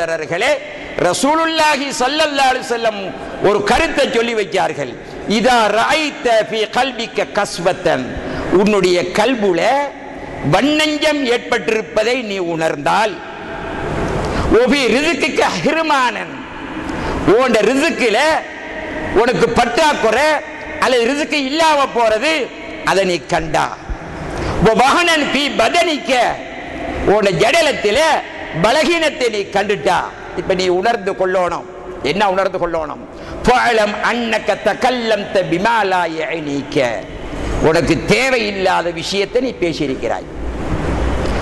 சகோதரர்களே ரசூலுல்லாஹி சல்லல்லாஹு செல்லம் ஒரு கருத்தை சொல்லி வைத்தார்கள் இதா ராய்த ஃபி கல்பிக்க கஸ்வத்தன். உன்னுடைய கல்புல வண்ணஞ்சம் ஏற்பட்டிருப்பதை நீ உணர்ந்தால் ஒபி ரிதுக்கு ஹிருமானன். உன் ரிதுக்கில் உனக்கு பற்றாக்குறை அல்லது ரிதுக்கு இல்லாம போறது அதை நீ கண்டா. வகனன் பி பதனிக்க. உன் ஜடலத்தில் பலகீனத்தை நீ கண்டுட்டா இப்ப நீ உணர்ந்து கொள்ளணும். என்ன உணர்ந்து கொள்ளணும்? பாலம் அன்னக்க தகல்லம் பிமாலா நீக்க உனக்கு தேவையில்லாத விஷயத்தை நீ பேசியிருக்கிறாய்.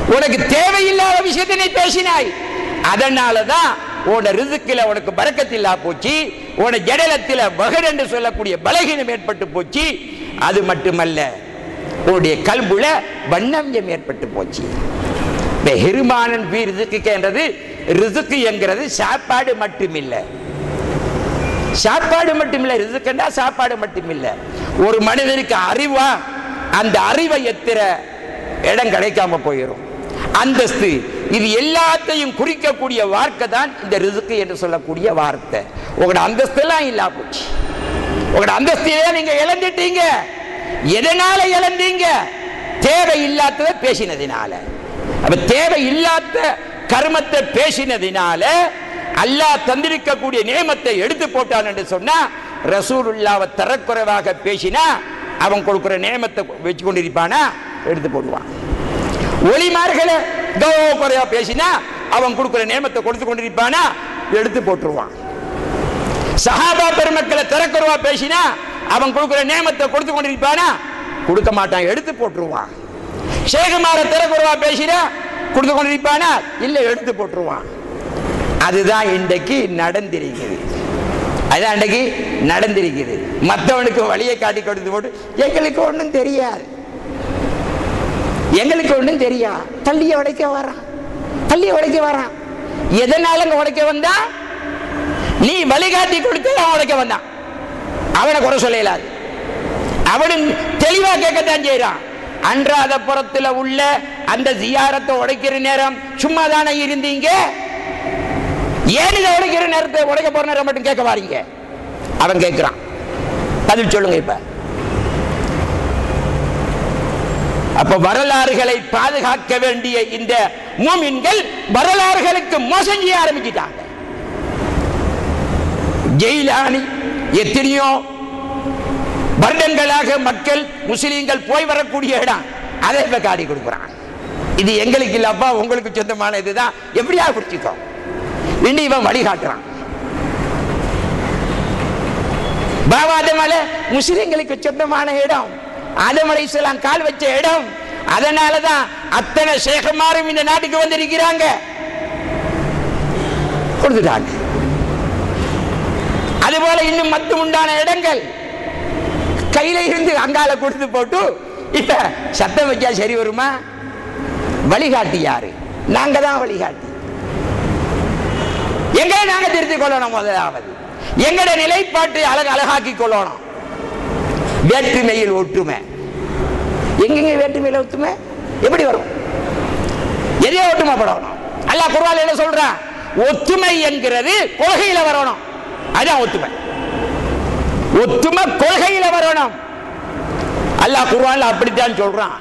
உனக்கு தேவையில்லாத விஷயத்தை நீ பேசினாய். அதனாலதான் உன ரிதுக்கில உனக்கு பறக்கத்தில்லா போச்சு. உன ஜடலத்தில் பகர் என்று சொல்லக்கூடிய பலகீனம் ஏற்பட்டு போச்சு. அது மட்டுமல்ல உன்னுடைய கல்புல வண்ணம்யம் ஏற்பட்டு போச்சு. இந்த ஹிருமானன் பி ரிதுக்கு என்றது ரிதுக்கு என்கிறது சாப்பாடு மட்டுமில்லை. சாப்பாடு மட்டுமில்லை ரிதுக்குண்டா சாப்பாடு மட்டுமில்லை. ஒரு மனிதனுக்கு அறிவா அந்த அறிவை எத்திர இடம் கிடைக்காம போயிடும் அந்தஸ்து இது எல்லாத்தையும் குறிக்கக்கூடிய வார்த்தை தான் இந்த ரிசுக்கு என்று சொல்லக்கூடிய வார்த்தை. உங்களோட அந்தஸ்து எல்லாம் இல்லா போச்சு. உங்களோட அந்தஸ்தையே நீங்க இழந்துட்டீங்க. எதனால இழந்தீங்க? தேவை இல்லாததை பேசினதினால. அப்ப தேவை இல்லாத கர்மத்தை பேசினதினால அல்லாஹ் தந்திருக்கக்கூடிய நியமத்தை எடுத்து போட்டான் என்று சொன்னா ரசூலுல்லாவை தரக்குறைவாக பேசினா அவன் கொடுக்கிற நியமத்தை வச்சு கொண்டிருப்பானா? எடுத்து போடுவான். ஒளிமார்களை குறையா பேசினா அவன் கொடுக்கிற நியமத்தை கொடுத்து கொண்டிருப்பானா? எடுத்து போட்டுருவான். சஹாபா பெருமக்களை தரக்குறைவா பேசினா அவன் கொடுக்கிற நியமத்தை கொடுத்து கொண்டிருப்பானா? கொடுக்க மாட்டான் எடுத்து போட்டுருவான். சேகுமார திறக்குறவா பேசினா கொடுத்து கொண்டிருப்பானா? இல்ல எடுத்து போட்டுருவான். அதுதான் இன்றைக்கு நடந்திருக்குது அதுதான் இன்றைக்கு நடந்திருக்குது மற்றவனுக்கு வழியை காட்டி கொடுத்து போட்டு எங்களுக்கு ஒன்றும் தெரியாது. எங்களுக்கு ஒன்றும் தெரியா தள்ளிய உடைக்க வரான். தள்ளிய உடைக்க வரான். எதனால அங்க உடைக்க வந்தா? நீ வழிகாட்டி கொடுத்து அவன் உடைக்க வந்தான். அவனை குறை சொல்லலாது. அவனும் தெளிவா கேட்கத்தான் செய்யறான் அன்றாதபுரத்தில் புறத்துல உள்ள அந்த ஜியாரத்தை உடைக்கிற நேரம் சும்மா தானே இருந்தீங்க? ஏன் இதை உடைக்கிற நேரத்தை உடைக்க போற நேரம் மட்டும் கேட்க வாரீங்க? அவன் கேட்கிறான். பதில் சொல்லுங்க இப்ப. அப்ப வரலாறுகளை பாதுகாக்க வேண்டிய இந்த மூமின்கள் வரலாறுகளுக்கு மோசம் செய்ய ஆரம்பிச்சிட்டாங்க. ஜெயிலானி எத்தனையோ வருடங்களாக மக்கள் முஸ்லீம்கள் போய் வரக்கூடிய இடம். அதை இப்ப காடி கொடுக்குறான். இது எங்களுக்கு இல்லப்பா உங்களுக்கு சொந்தமான இதுதான் எப்படியா பிடிச்சிக்கோ இன்னும் இவன் வழிகாட்டுறான் பாபாதமல முஸ்லிம்களுக்கு சொந்தமான இடம். ஆதமலை இஸ்லாம் கால் வச்ச இடம். அதனாலதான் அத்தனை சேகமாரும் இந்த நாட்டுக்கு வந்திருக்கிறாங்க. கொடுத்துட்டாங்க. அதுபோல இன்னும் மத்து உண்டான இடங்கள். கையில இருந்து அங்கால கொடுத்து போட்டு இப்ப சத்தம் வச்சா சரி வருமா? வழிகாட்டி யாரு? நாங்க தான் வழிகாட்டி. எங்களை நாங்க திருத்திக் கொள்ளணும் முதலாவது. எங்கட நிலைப்பாட்டை அழகு அழகாக்கி கொள்ளணும். வேற்றுமையில் ஒற்றுமை. எங்கெங்க வேற்றுமையில் ஒற்றுமை? எப்படி வரும்? எதையோ ஒற்றுமைப்படணும். அல்ல குருவால் என்ன சொல்றான்? ஒற்றுமை என்கிறது கொள்கையில வரணும். அதுதான் ஒற்றுமை. ஒற்றுமை கொள்கையில வரணும். அல்லாஹ் குர்ஆன்ல அப்படித்தான் சொல்றான்.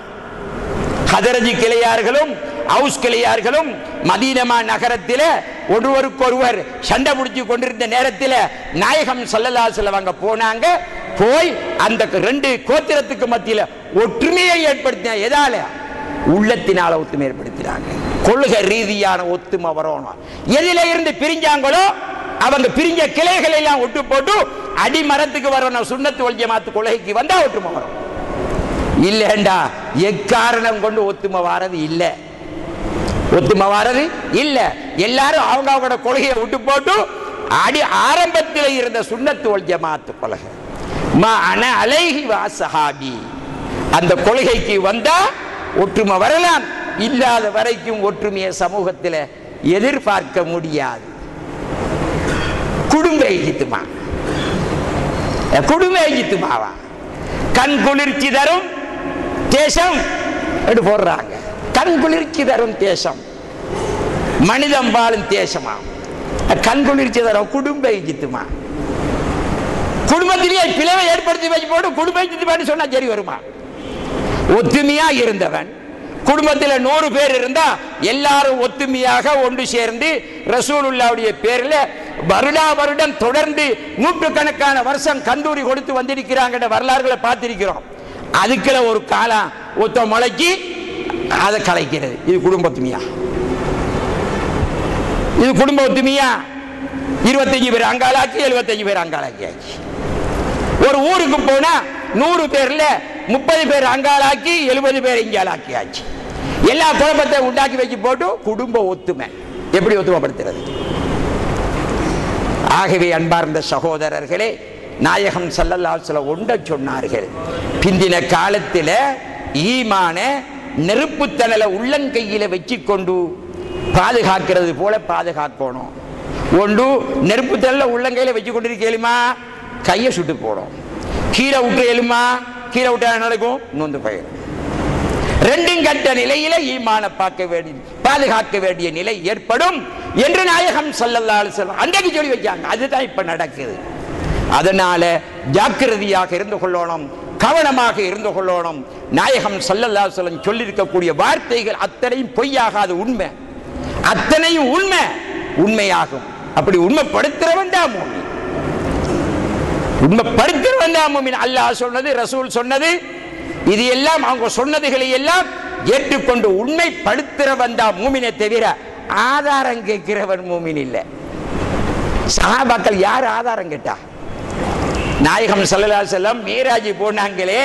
ஹதரஜி கிளையார்களும் ஹவுஸ் கிளையார்களும் மதீனமா நகரத்தில் ஒருவருக்கொருவர் சண்டை பிடிச்சி கொண்டிருந்த நேரத்தில் நாயகம் சல்லல்லா செல்லவங்க போனாங்க. போய் அந்த ரெண்டு கோத்திரத்துக்கு மத்தியில் ஒற்றுமையை ஏற்படுத்தின எதால? உள்ளத்தினால ஒத்துமை ஏற்படுத்தினாங்க. கொள்கை ரீதியான ஒத்துமை வரணும். எதில இருந்து பிரிஞ்சாங்களோ அவங்க பிரிஞ்ச கிளைகள் எல்லாம் ஒட்டு போட்டு அடிமரத்துக்கு வரணும் சுண்ணத்து ஒல்ஜமாத்து கொள்கைக்கு வந்தா ஒற்றுமை வரும். இல்லைண்டா எக்காரணம் கொண்டு ஒத்துமை வாரது இல்லை. ஒத்துமை வாரது இல்லை. எல்லாரும் அவங்க அவங்களோட கொள்கையை விட்டு போட்டு அடி ஆரம்பத்தில் இருந்த சுண்ணத்து ஒல் ஜமாத்து கொள்கை மா அன வாசஹாபி அந்த கொள்கைக்கு வந்தா ஒற்றுமை வரலாம். இல்லாத வரைக்கும் ஒற்றுமையை சமூகத்தில் எதிர்பார்க்க முடியாது. குடும்ப ஈஜித்துமா குடும்ப ஈஜித்துமாவா கண் குளிர்ச்சி தரும் தேசம் என்று போடுறாங்க. கண் குளிர்ச்சி தரும் தேசம் மனிதம் வாழும் தேசமா கண் குளிர்ச்சி தரும் குடும்ப இஜித்துமா குடும்பத்திலேயே பிளவை ஏற்படுத்தி வச்சு போட்டு குடும்ப இஜித்துமான்னு சொன்னா சரி வருமா? ஒத்துமையா இருந்தவன் குடும்பத்தில் நூறு பேர் இருந்தா எல்லாரும் ஒத்துமையாக ஒன்று சேர்ந்து ரசூலுல்லாவுடைய பேர்ல வருடா வருடம் தொடர்ந்து நூற்றுக்கணக்கான வருஷம் கந்தூரி கொடுத்து வந்திருக்கிறாங்க வரலாறுகளை பார்த்திருக்கிறோம். அதுக்குள்ள ஒரு காலம் ஒத்த முளைக்கு அதை கலைக்கிறது. இது குடும்ப ஒத்துமையா இது குடும்ப ஒத்துமையா இருபத்தஞ்சு பேர் அங்காளாக்கி எழுபத்தஞ்சு பேர் அங்காளாக்கி ஆச்சு ஒரு ஊருக்கு போனா நூறு பேர்ல முப்பது பேர் அங்காளாக்கி எழுபது பேர் இங்காளாக்கி ஆச்சு. எல்லா குழப்பத்தை உண்டாக்கி வச்சு போட்டு குடும்ப ஒத்துமை. எப்படி ஒத்துமைப்படுத்துறது? ஆகவே அன்பார்ந்த சகோதரர்களே நாயகம் சல்லல்லாஹு ஒண்ட சொன்னார்கள். பிந்தின காலத்தில் ஈமான நெருப்புத்தணலை உள்ளங்கையில் வச்சு கொண்டு பாதுகாக்கிறது போல பாதுகாக்கணும். ஒன்று நெருப்புத்தணல உள்ளங்கையில் வச்சு கொண்டு இருக்கலுமா கையை சுட்டு போடும். கீழே விட்டு எழுமா கீழே விட்டா என்ன நடக்கும்? நொந்து போயிடும். ரெண்டும் கட்ட நிலையில ஈமான பார்க்க வேண்டிய பாதுகாக்க வேண்டிய நிலை ஏற்படும் என்று நாயகம் சொல்லலாம் அன்றைக்கு சொல்லி வச்சாங்க அதுதான் இப்ப நடக்குது. அதனால ஜாக்கிரதையாக இருந்து கொள்ளணும் கவனமாக இருந்து கொள்ளணும். நாயகம் சல்லல்லா சொல்லம் சொல்லியிருக்கக்கூடிய வார்த்தைகள் அத்தனையும் பொய்யாகாது உண்மை. அத்தனையும் உண்மை உண்மையாகும். அப்படி உண்மைப்படுத்துறவன் தான் மூமின். உண்மைப்படுத்துறவன் தான் மூமின். அல்லாஹ் சொன்னது ரசூல் சொன்னது இது எல்லாம் அவங்க சொன்னதுகளை எல்லாம் ஏற்றுக்கொண்டு உண்மைப்படுத்துறவன் தான் மூமினை தவிர ஆதாரம் கேட்கிறவன் மூமின் இல்லை. சகாபாக்கள் யார் ஆதாரம் கேட்டா? நாயகம் சல்லா செல்லம் மீராஜி போனாங்களே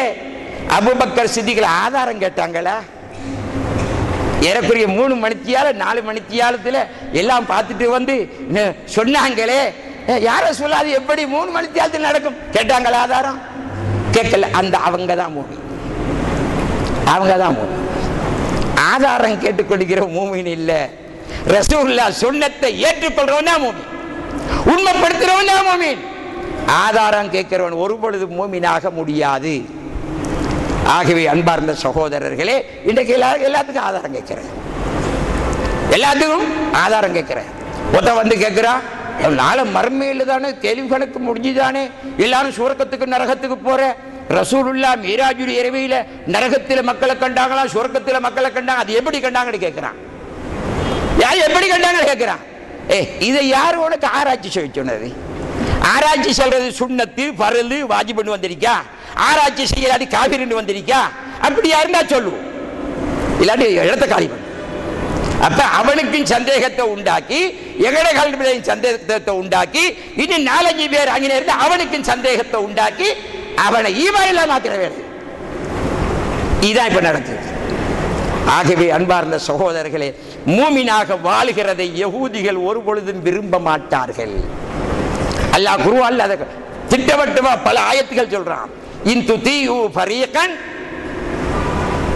அபுபக்கர் சித்திகள் ஆதாரம் கேட்டாங்களா? ஏறக்குரிய மூணு மணித்தியால நாலு மணித்தியாலத்துல எல்லாம் பார்த்துட்டு வந்து சொன்னாங்களே? யார சொல்லாது எப்படி மூணு மணித்தியாலத்தில் நடக்கும்? கேட்டாங்களா ஆதாரம்? கேட்கல. அந்த அவங்க தான் மூமி. அவங்க தான் ஆதாரம் கேட்டுக்கொள்கிற மூமின் இல்லை. ரசூல்லா சொன்னத்தை ஏற்றுக்கொள்றவன் தான் மூமி. உண்மைப்படுத்துறவன் தான் மூமின் ஆதாரம் கேட்கிறவன் ஒரு பொழுது மூமினாக முடியாது. ஆகவே அன்பார்ந்த சகோதரர்களே இன்றைக்கு எல்லா எல்லாத்துக்கும் ஆதாரம் கேட்கிறேன். எல்லாத்துக்கும் ஆதாரம் கேட்கிறேன். ஒருத்தன் வந்து கேட்கிறான் நாளை மர்மையில் தானே கேள்வி கணக்கு முடிஞ்சுதானே எல்லாரும் சூரக்கத்துக்கு நரகத்துக்கு போகிறேன் ரசூலுல்லா மீராஜுரி இரவையில் நரகத்தில் மக்களை கண்டாங்களா சுரக்கத்தில் மக்களை கண்டாங்க? அது எப்படி கண்டாங்கன்னு கேட்கிறான் யார் எப்படி கண்டாங்கன்னு கேட்கிறான் ஏ இதை யார் உனக்கு ஆராய்ச்சி செய்ய சொன்னது? ஆராய்ச்சி சொல்றது சுண்ணத்து பரலு வாஜிபன்னு வந்திருக்கா? ஆராய்ச்சி செய்யலாடி காவிரின்னு வந்திருக்கா? அப்படி யாருன்னா சொல்லுவோம். இல்லாட்டி இடத்த காலி பண்ணு. அப்ப அவனுக்கும் சந்தேகத்தை உண்டாக்கி எங்கட கல்வியையும் சந்தேகத்தை உண்டாக்கி இன்னும் நாலஞ்சு பேர் அங்கே இருந்து அவனுக்கும் சந்தேகத்தை உண்டாக்கி அவனை ஈமாயில மாத்திர வேண்டும் இதான் இப்ப நடக்குது ஆகவே அன்பார்ந்த சகோதரர்களே மூமினாக வாழுகிறதை யகூதிகள் ஒரு பொழுதும் விரும்ப மாட்டார்கள். அல்லாஹ் குருவால் அதை திட்டவட்டமா பல ஆயத்துகள் சொல்றான். இன் துதீயு பரியக்கன்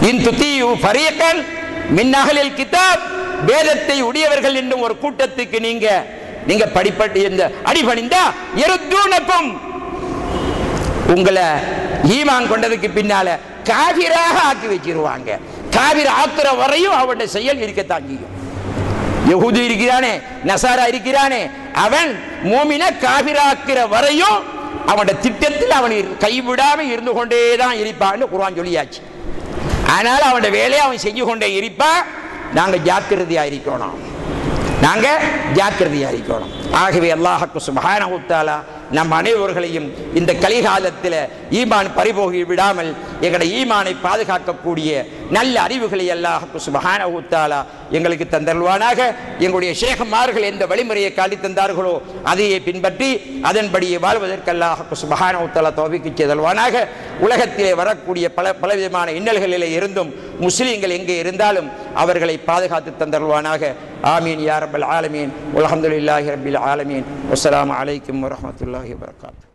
இன் துதீயு ஃபரீகன் மின் மின்னகலில் கிதாப். வேதத்தை உடையவர்கள் என்னும் ஒரு கூட்டத்துக்கு நீங்க நீங்க படிப்பட்டு இந்த அடிபணிந்தா எருத்தூனக்கும் உங்களை ஈமான் கொண்டதுக்கு பின்னால காவிராக ஆக்கி வச்சிருவாங்க. காவிர ஆக்குற வரையும் அவனுடைய செயல் இருக்கத்தான் செய்யும். யகுதி இருக்கிறானே நசாரா இருக்கிறானே அவன் மூமின காபிராக்கிற வரையும் அவனோட திட்டத்தில் அவன் கைவிடாம இருந்து கொண்டே தான் இருப்பான்னு குரான் சொல்லியாச்சு. ஆனால் அவனோட வேலையை அவன் செஞ்சு கொண்டே இருப்பான் நாங்கள் ஜாக்கிரதையா இருக்கணும். நாங்கள் ஜாக்கிரதையா இருக்கணும் ஆகவே அல்லாஹக்கு சுப்ஹானஹு நம் அனைவர்களையும் இந்த கலிகாலத்தில் ஈமான் பறிபோகி விடாமல் எங்களுடைய ஈமானை பாதுகாக்கக்கூடிய நல்ல அறிவுகளை அல்லாஹக்கு சுப்ஹானஹு உத்தாலா எங்களுக்கு தந்தருவானாக எங்களுடைய சேகமார்கள் எந்த வழிமுறையை காட்டி தந்தார்களோ அதையே பின்பற்றி அதன்படியே வாழ்வதற்கு அல்லாஹக்கு சுப்ஹானஹு உத்தாலா தௌஃபீக் செய்தல்வானாக உலகத்திலே வரக்கூடிய பல பலவிதமான இன்னல்களிலே இருந்தும் முஸ்லீம்கள் எங்கே இருந்தாலும் அவர்களை பாதுகாத்து தந்தருவானாக آمين يا رب العالمين والحمد لله رب العالمين والسلام عليكم ورحمة الله وبركاته.